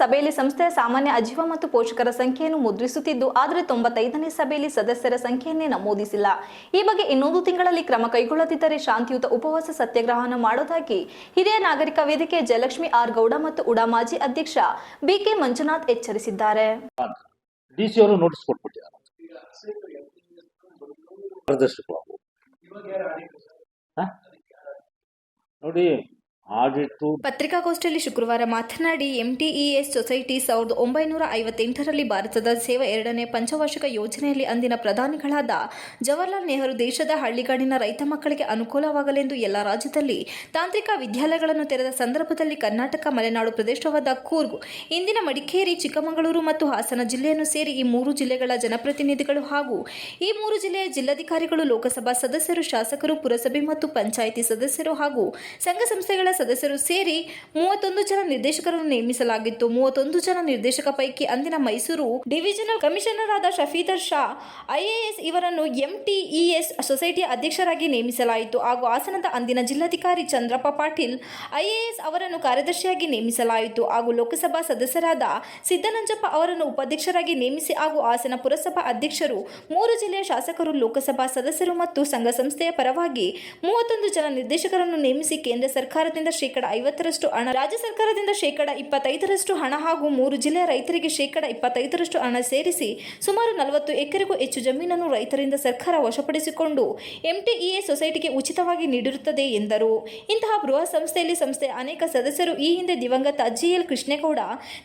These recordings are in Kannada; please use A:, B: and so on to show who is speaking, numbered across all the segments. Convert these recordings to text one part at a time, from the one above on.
A: ಸಭೆಯಲ್ಲಿ ಸಂಸ್ಥೆಯ ಸಾಮಾನ್ಯ ಅಜೀವ ಮತ್ತು ಪೋಷಕರ ಸಂಖ್ಯೆಯನ್ನು ಮುದ್ರಿಸುತ್ತಿದ್ದು, ಆದರೆ ತೊಂಬತ್ತೈದನೇ ಸಭೆಯಲ್ಲಿ ಸದಸ್ಯರ ಸಂಖ್ಯೆಯನ್ನೇ ನಮೂದಿಸಿಲ್ಲ. ಈ ಬಗ್ಗೆ ಇನ್ನೊಂದು ತಿಂಗಳಲ್ಲಿ ಕ್ರಮ ಕೈಗೊಳ್ಳದಿದ್ದರೆ ಶಾಂತಿಯುತ ಉಪವಾಸ ಸತ್ಯಾಗ್ರಹವನ್ನು ಮಾಡೋದಾಗಿ ಹಿರಿಯ ನಾಗರಿಕ ವೇದಿಕೆ ಜಯಲಕ್ಷ್ಮಿ ಆರ್ ಗೌಡ ಮತ್ತು ಉಡಾ ಮಾಜಿ ಅಧ್ಯಕ್ಷ ಬಿಕೆ ಮಂಜುನಾಥ್ ಎಚ್ಚರಿಸಿದ್ದಾರೆ?
B: ನೋಡಿ ಆಡಿಟ್ಟು
A: ಪತ್ರಿಕಾಗೋಷ್ಠಿಯಲ್ಲಿ ಶುಕ್ರವಾರ ಮಾತನಾಡಿ ಎಂಟಿಇಎಸ್ ಸೊಸೈಟಿ ಸಾವಿರದ ಒಂಬೈನೂರ ಐವತ್ತೆಂಟರಲ್ಲಿ ಭಾರತದ ಸೇವಾ ಎರಡನೇ ಪಂಚವಾರ್ಷಿಕ ಯೋಜನೆಯಲ್ಲಿ ಅಂದಿನ ಪ್ರಧಾನಿಗಳಾದ ಜವಾಹರ್ಲಾಲ್ ನೆಹರು ದೇಶದ ಹಳ್ಳಿಗಾಡಿನ ರೈತ ಮಕ್ಕಳಿಗೆ ಅನುಕೂಲವಾಗಲೆಂದು ಎಲ್ಲ ರಾಜ್ಯದಲ್ಲಿ ತಾಂತ್ರಿಕ ವಿದ್ಯಾಲಯಗಳನ್ನು ತೆರೆದ ಸಂದರ್ಭದಲ್ಲಿ ಕರ್ನಾಟಕ, ಮಲೆನಾಡು ಪ್ರದೇಶವಾದ ಕೂರ್ಗ್, ಇಂದಿನ ಮಡಿಕೇರಿ, ಚಿಕ್ಕಮಗಳೂರು ಮತ್ತು ಹಾಸನ ಜಿಲ್ಲೆಯನ್ನು ಸೇರಿ ಈ ಮೂರು ಜಿಲ್ಲೆಗಳ ಜನಪ್ರತಿನಿಧಿಗಳು ಹಾಗೂ ಈ ಮೂರು ಜಿಲ್ಲೆಯ ಜಿಲ್ಲಾಧಿಕಾರಿಗಳು, ಲೋಕಸಭಾ ಸದಸ್ಯರು, ಶಾಸಕರು, ಪುರಸಭೆ ಮತ್ತು ಪಂಚಾಯಿತಿ ಸದಸ್ಯರು ಹಾಗೂ ಸಂಘ ಸಂಸ್ಥೆಗಳ ಸದಸ್ಯರು ಸೇರಿ ಮೂವತ್ತೊಂದು ಜನ ನಿರ್ದೇಶಕರನ್ನು ನೇಮಿಸಲಾಗಿತ್ತು. ಮೂವತ್ತೊಂದು ಜನ ನಿರ್ದೇಶಕ ಪೈಕಿ ಅಂದಿನ ಮೈಸೂರು ಡಿವಿಷನಲ್ ಕಮಿಷನರ್ ಆದ ಶಫೀದರ್ ಶಾ ಐಎಎಸ್ ಇವರನ್ನು ಎಂಟಿಇಎಸ್ ಸೊಸೈಟಿಯ ಅಧ್ಯಕ್ಷರಾಗಿ ನೇಮಿಸಲಾಯಿತು. ಹಾಗೂ ಹಾಸನದ ಅಂದಿನ ಜಿಲ್ಲಾಧಿಕಾರಿ ಚಂದ್ರಪ್ಪ ಪಾಟೀಲ್ ಐಎಎಸ್ ಅವರನ್ನು ಕಾರ್ಯದರ್ಶಿಯಾಗಿ ನೇಮಿಸಲಾಯಿತು. ಹಾಗೂ ಲೋಕಸಭಾ ಸದಸ್ಯರಾದ ಸಿದ್ದನಂಜಪ್ಪ ಅವರನ್ನು ಉಪಾಧ್ಯಕ್ಷರಾಗಿ ನೇಮಿಸಿ ಹಾಗೂ ಹಾಸನ ಪುರಸಭಾ ಅಧ್ಯಕ್ಷರು, ಮೂರು ಜಿಲ್ಲೆಯ ಶಾಸಕರು, ಲೋಕಸಭಾ ಸದಸ್ಯರು ಮತ್ತು ಸಂಘ ಸಂಸ್ಥೆಯ ಪರವಾಗಿ ಮೂವತ್ತೊಂದು ಜನ ನಿರ್ದೇಶಕರನ್ನು ನೇಮಿಸಿ ಕೇಂದ್ರ ಸರ್ಕಾರದಿಂದ ಶೇಕಡ ಐವತ್ತರಷ್ಟು ಹಣ, ರಾಜ್ಯ ಸರ್ಕಾರದಿಂದ ಶೇಕಡ ಇಪ್ಪತ್ತೈದರಷ್ಟು ಹಣ ಹಾಗೂ ಮೂರು ಜಿಲ್ಲೆಯ ರೈತರಿಗೆ ಶೇಕಡ ಇಪ್ಪತ್ತೈದರಷ್ಟು ಹಣ ಸೇರಿಸಿ ಸುಮಾರು ನಲವತ್ತು ಎಕರೆಗೂ ಹೆಚ್ಚು ಜಮೀನನ್ನು ರೈತರಿಂದ ಸರ್ಕಾರ ವಶಪಡಿಸಿಕೊಂಡು ಎಂಟಿಇಎ ಸೊಸೈಟಿಗೆ ಉಚಿತವಾಗಿ ನೀಡಿರುತ್ತದೆ ಎಂದರು. ಇಂತಹ ಬೃಹತ್ ಸಂಸ್ಥೆಯಲ್ಲಿ ಸಂಸ್ಥೆಯ ಅನೇಕ ಸದಸ್ಯರು ಈ ಹಿಂದೆ ದಿವಂಗತ GL Krishnegowda,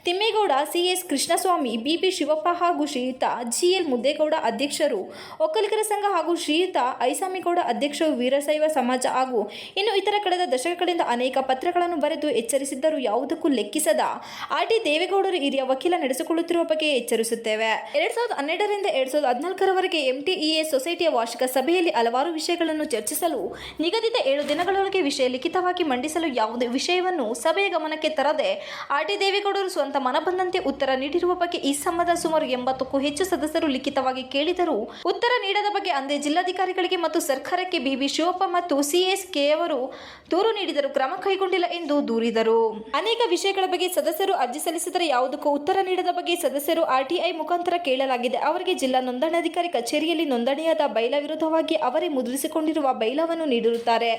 A: Thimmegowda, CS Krishnaswamy, BB Shivappa ಹಾಗೂ ಶ್ರೀಯುತ ಜಿಎಲ್ ಮುದ್ದೇಗೌಡ ಅಧ್ಯಕ್ಷರು, ಒಕ್ಕಲಿಗರ ಸಂಘ ಹಾಗೂ ಶ್ರೀಯುತ ಐಸಾಮಿಗೌಡ ಅಧ್ಯಕ್ಷರು ವೀರಶೈವ ಸಮಾಜ ಹಾಗೂ ಇನ್ನು ಇತರ ಕಳೆದ ದಶಕಗಳಿಂದ ಅನೇಕ ಪತ್ರಗಳನ್ನು ಬರೆದು ಎಚ್ಚರಿಸಿದ್ದರೂ ಯಾವುದಕ್ಕೂ ಲೆಕ್ಕಿಸದ ಆರ್ ಟಿ ದೇವೇಗೌಡರು ಹಿರಿಯ ವಕೀಲ ನಡೆಸಿಕೊಳ್ಳುತ್ತಿರುವ ಬಗ್ಗೆ ಎಚ್ಚರಿಸುತ್ತೇವೆ. ಎರಡ್ ಸಾವಿರದ ಹನ್ನೆರಡರಿಂದ ಎರಡ್ ಸಾವಿರದ ಹದಿನಾಲ್ಕರವರೆಗೆ ಎಂಟಿಇಎ ಸೊಸೈಟಿಯ ವಾರ್ಷಿಕ ಸಭೆಯಲ್ಲಿ ಹಲವಾರು ವಿಷಯಗಳನ್ನು ಚರ್ಚಿಸಲು ನಿಗದಿತ ಏಳು ದಿನಗಳೊಳಗೆ ವಿಷಯ ಲಿಖಿತವಾಗಿ ಮಂಡಿಸಲು ಯಾವುದೇ ವಿಷಯವನ್ನು ಸಭೆಯ ಗಮನಕ್ಕೆ ತರದೆ ಆರ್ ಟಿ ದೇವೇಗೌಡರು ಸ್ವಂತ ಮನಬಂದಂತೆ ಉತ್ತರ ನೀಡಿರುವ ಬಗ್ಗೆ ಈ ಸಂಬಂಧ ಸುಮಾರು ಎಂಬತ್ತಕ್ಕೂ ಹೆಚ್ಚು ಸದಸ್ಯರು ಲಿಖಿತವಾಗಿ ಕೇಳಿದರೂ ಉತ್ತರ ನೀಡದ ಬಗ್ಗೆ ಅಂದೇ ಜಿಲ್ಲಾಧಿಕಾರಿಗಳಿಗೆ ಮತ್ತು ಸರ್ಕಾರಕ್ಕೆ ಬಿಬಿ ಶಿವಪ್ಪ ಮತ್ತು ಸಿಎಸ್ ಕೆ ಅವರು ದೂರು ನೀಡಿದರು ಕ್ರಮ ಕೈಗೊಂಡಿಲ್ಲ ಎಂದು ದೂರಿದರು. ಅನೇಕ ವಿಷಯಗಳ ಬಗ್ಗೆ ಸದಸ್ಯರು ಅರ್ಜಿ ಸಲ್ಲಿಸಿದರೆ ಯಾವುದಕ್ಕೂ ಉತ್ತರ ನೀಡದ ಬಗ್ಗೆ ಸದಸ್ಯರು ಆರ್ಟಿಐ ಮುಖಾಂತರ ಕೇಳಲಾಗಿದೆ. ಅವರಿಗೆ ಜಿಲ್ಲಾ ನೋಂದಣಾಧಿಕಾರಿ ಕಚೇರಿಯಲ್ಲಿ ನೋಂದಣಿಯಾದ ಬೈಲ ವಿರುದ್ಧವಾಗಿ ಅವರೇ ಮುದ್ರಿಸಿಕೊಂಡಿರುವ ಬೈಲವನ್ನು ನೀಡಿರುತ್ತಾರೆ.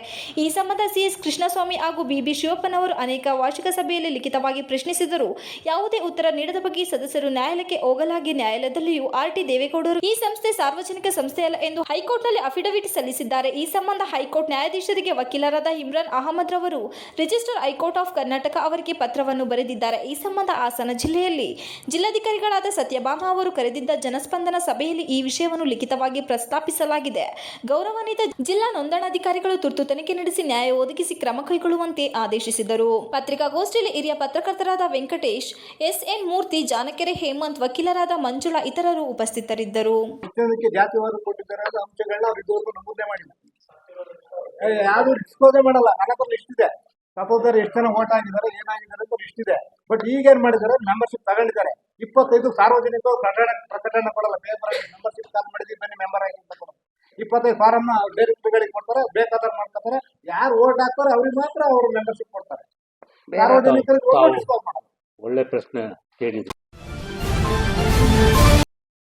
A: ಈ ಸಂಬಂಧ ಸಿಎಸ್ ಕೃಷ್ಣಸ್ವಾಮಿ ಹಾಗೂ ಬಿಬಿ ಶಿವಪ್ಪನವರು ಅನೇಕ ವಾರ್ಷಿಕ ಸಭೆಯಲ್ಲಿ ಲಿಖಿತವಾಗಿ ಪ್ರಶ್ನಿಸಿದರು. ಯಾವುದೇ ಉತ್ತರ ನೀಡದ ಬಗ್ಗೆ ಸದಸ್ಯರು ನ್ಯಾಯಾಲಯಕ್ಕೆ ಹೋಗಲಾಗಿ ನ್ಯಾಯಾಲಯದಲ್ಲಿಯೂ ಆರ್ಟಿ ದೇವೇಗೌಡರು ಈ ಸಂಸ್ಥೆ ಸಾರ್ವಜನಿಕ ಸಂಸ್ಥೆಯಲ್ಲ ಎಂದು ಹೈಕೋರ್ಟ್ನಲ್ಲಿ ಅಫಿಡವಿಟ್ ಸಲ್ಲಿಸಿದ್ದಾರೆ. ಈ ಸಂಬಂಧ ಹೈಕೋರ್ಟ್ ನ್ಯಾಯಾಧೀಶರಿಗೆ ವಕೀಲರಾದ ಇಮ್ರಾನ್ ಅಹಮದ್ ರವರು ರಿಜಿಸ್ಟರ್ ಹೈಕೋರ್ಟ್ ಆಫ್ ಕರ್ನಾಟಕ ಅವರಿಗೆ ಪತ್ರವನ್ನು ಬರೆದಿದ್ದಾರೆ. ಈ ಸಂಬಂಧ ಹಾಸನ ಜಿಲ್ಲೆಯಲ್ಲಿ ಜಿಲ್ಲಾಧಿಕಾರಿಗಳಾದ ಸತ್ಯಭಾಮ ಅವರು ಕರೆದಿದ್ದ ಜನಸ್ಪಂದನ ಸಭೆಯಲ್ಲಿ ಈ ವಿಷಯವನ್ನು ಲಿಖಿತವಾಗಿ ಪ್ರಸ್ತಾಪಿಸಲಾಗಿದೆ. ಗೌರವಾನ್ವಿತ ಜಿಲ್ಲಾ ನೋಂದಣಾಧಿಕಾರಿಗಳು ತುರ್ತು ತನಿಖೆ ನಡೆಸಿ ನ್ಯಾಯ ಒದಗಿಸಿ ಕ್ರಮ ಕೈಗೊಳ್ಳುವಂತೆ ಆದೇಶಿಸಿದರು. ಪತ್ರಿಕಾಗೋಷ್ಠಿಯಲ್ಲಿ ಹಿರಿಯ ಪತ್ರಕರ್ತರಾದ ವೆಂಕಟೇಶ್ ಎಸ್ ಎನ್ ಮೂರ್ತಿ ಜಾನಕೆರೆ ಹೇಮಂತ್, ವಕೀಲರಾದ ಮಂಜುಳಾ ಇತರರು ಉಪಸ್ಥಿತರಿದ್ದರು.
C: ಮಾಡಿಲ್ಲ. ಯಾವ್ದು ಮಾಡಲ್ಲ. ಸಪೋಸರ್ ಎಷ್ಟು ಜನ ಓಟ್ ಆಗಿದ್ದಾರೆ ಏನಾಗಿದ್ದಾರೆ ಅಂತ ಲಿಸ್ಟ್ ಇದೆ. ಬಟ್ ಈಗ ಏನ್ ಮಾಡಿದ್ದಾರೆ? ಮೆಂಬರ್ಶಿಪ್ ತಗೊಂಡಿದ್ದಾರೆ. ಇಪ್ಪತ್ತೈದು ಸಾರ್ವಜನಿಕ ಪ್ರಕಟಣೆ ಪ್ರಕಟಣೆ ಕೊಡಲ್ಲ. ಪೇಪರ್ ಮೆಂಬರ್ಶಿಪ್ ಕಾಲ್ ಮಾಡಿದ್ವಿ ಬನ್ನಿ ಮೆಂಬರ್ ಆಗಿ ಅಂತ ಕೊಡೋದು ಇಪ್ಪತ್ತೈದು ಫಾರಮ್ನ ಬೇರೆ ಗಳಿಗೆ ಕೊಡ್ತಾರೆ ಬೇಕಾದ್ರೆ ಮಾಡ್ಕೊತಾರೆ. ಯಾರು ಓಟ್ ಹಾಕ್ತಾರೆ ಅವ್ರಿಗೆ ಮಾತ್ರ ಅವರು ಮೆಂಬರ್ಶಿಪ್ ಕೊಡ್ತಾರೆ. ಸಾರ್ವಜನಿಕರಿಗೆ
B: ಒಳ್ಳೆ ಪ್ರಶ್ನೆ ಕೇಳಿದ್ರು.